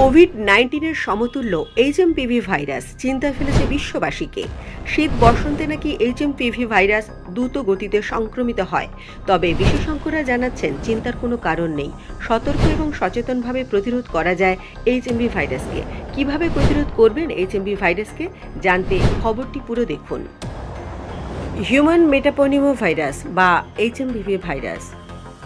Covid নাইন্টিনের সমতুল্য HMPV virus চিন্তায় ফেলেছে বিশ্ববাসীকে। শীত বসন্তে নাকি এইচএমপিভি ভাইরাস দ্রুত গতিতে সংক্রমিত হয়। তবে বিশেষজ্ঞরা জানাচ্ছেন, চিন্তার কোনো কারণ নেই। সতর্ক এবং সচেতনভাবে প্রতিরোধ করা যায় এইচএমভি ভাইরাসকে কীভাবে প্রতিরোধ করবেন এইচএমভি ভাইরাসকে জানতে খবরটি পুরো দেখুন। হিউম্যান মেটাপনিমো ভাইরাস বা এইচএমভিভি ভাইরাস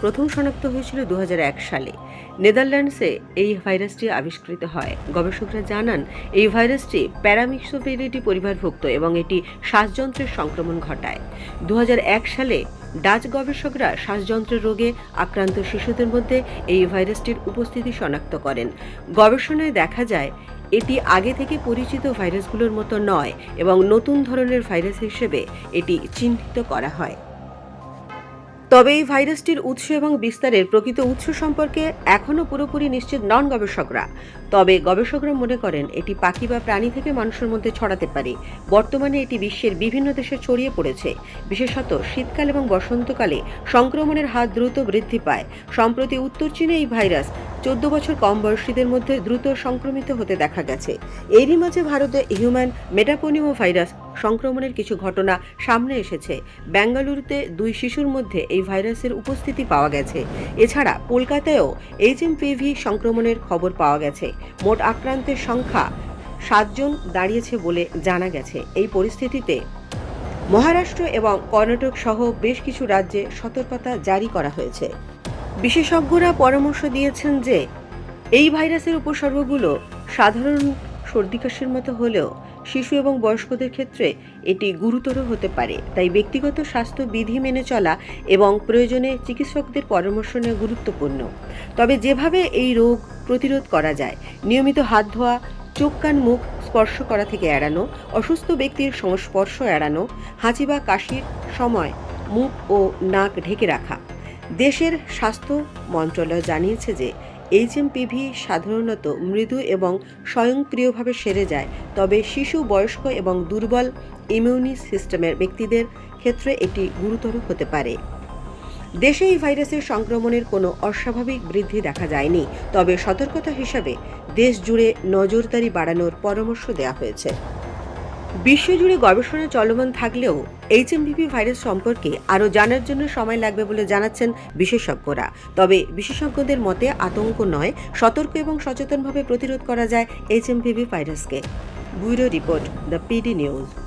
প্রথম শনাক্ত হয়েছিল দু হাজার এক সালে। নেদারল্যান্ডসে এই ভাইরাসটি আবিষ্কৃত হয়। গবেষকরা জানান, এই ভাইরাসটি প্যারামিক্সোভেরিটি পরিবারভুক্ত এবং এটি শ্বাসযন্ত্রের সংক্রমণ ঘটায়। দু হাজার এক সালে ডাচ গবেষকরা শ্বাসযন্ত্রের রোগে আক্রান্ত শিশুদের মধ্যে এই ভাইরাসটির উপস্থিতি শনাক্ত করেন। গবেষণায় দেখা যায়, এটি আগে থেকে পরিচিত ভাইরাসগুলোর মতো নয় এবং নতুন ধরনের ভাইরাস হিসেবে এটি চিহ্নিত করা হয়। তবে এই ভাইরাসটির উৎস এবং বিস্তারের প্রকৃত উৎস সম্পর্কে এখনও পুরোপুরি নিশ্চিত নন গবেষকরা। তবে গবেষকরা মনে করেন, এটি পাখি বা প্রাণী থেকে মানুষের মধ্যে ছড়াতে পারে। বর্তমানে এটি বিশ্বের বিভিন্ন দেশে ছড়িয়ে পড়েছে। বিশেষত শীতকাল এবং বসন্তকালে সংক্রমণের হার দ্রুত বৃদ্ধি পায়। সম্প্রতি উত্তর চীনে এই ভাইরাস চোদ্দ বছর কম বয়সীদের মধ্যে দ্রুত সংক্রমিত হতে দেখা গেছে। এরই মাঝে ভারতে হিউম্যান মেটাপোনিমো ভাইরাস সংক্রমণের কিছু ঘটনা সামনে এসেছে। বেঙ্গালুরুতে দুই শিশুর মধ্যে এই ভাইরাসের উপস্থিতি পাওয়া গেছে। এছাড়া কলকাতায়ও এইচএমপিভি সংক্রমণের খবর পাওয়া গেছে। মোট আক্রান্তের সংখ্যা সাতজন দাঁড়িয়েছে বলে জানা গেছে। এই পরিস্থিতিতে মহারাষ্ট্র এবং কর্ণাটক সহ বেশ কিছু রাজ্যে সতর্কতা জারি করা হয়েছে। বিশেষজ্ঞরা পরামর্শ দিয়েছেন যে, এই ভাইরাসের উপসর্গগুলো সাধারণ সর্দি কাশির মতো হলেও শিশু এবং বয়স্কদের ক্ষেত্রে এটি গুরুতর হতে পারে। তাই ব্যক্তিগত স্বাস্থ্য বিধি মেনে চলা এবং প্রয়োজনে চিকিৎসকদের পরামর্শ নেওয়া গুরুত্বপূর্ণ। তবে যেভাবে এই রোগ প্রতিরোধ করা যায়, নিয়মিত হাত ধোয়া, চোখ, কান, মুখ স্পর্শ করা থেকে এড়ানো, অসুস্থ ব্যক্তির সংস্পর্শ এড়ানো, হাঁচি বা কাশির সময় মুখ ও নাক ঢেকে রাখা। দেশের স্বাস্থ্য মন্ত্রণালয় জানিয়েছে যে এইচএমপিভি সাধারণত মৃদু এবং স্বয়ংক্রিয়ভাবে সেরে যায়, তবে শিশু, বয়স্ক এবং দুর্বল ইমিউনি সিস্টেমের ব্যক্তিদের ক্ষেত্রে এটি গুরুতর হতে পারে। দেশে এই ভাইরাসের সংক্রমণের কোনো অস্বাভাবিক বৃদ্ধি দেখা যায়নি, তবে সতর্কতা হিসাবে দেশ জুড়ে নজরদারি বাড়ানোর পরামর্শ দেওয়া হয়েছে। বিশ্বজুড়ে গবেষণা চলমান থাকলেও এইচএমভিভি ভাইরাস সম্পর্কে আরও জানার জন্য সময় লাগবে বলে জানাচ্ছেন বিশেষজ্ঞরা। তবে বিশেষজ্ঞদের মতে আতঙ্ক নয়, সতর্ক এবং সচেতনভাবে প্রতিরোধ করা যায় HMVV ভাইরাসকে। Bureau report, the PD news.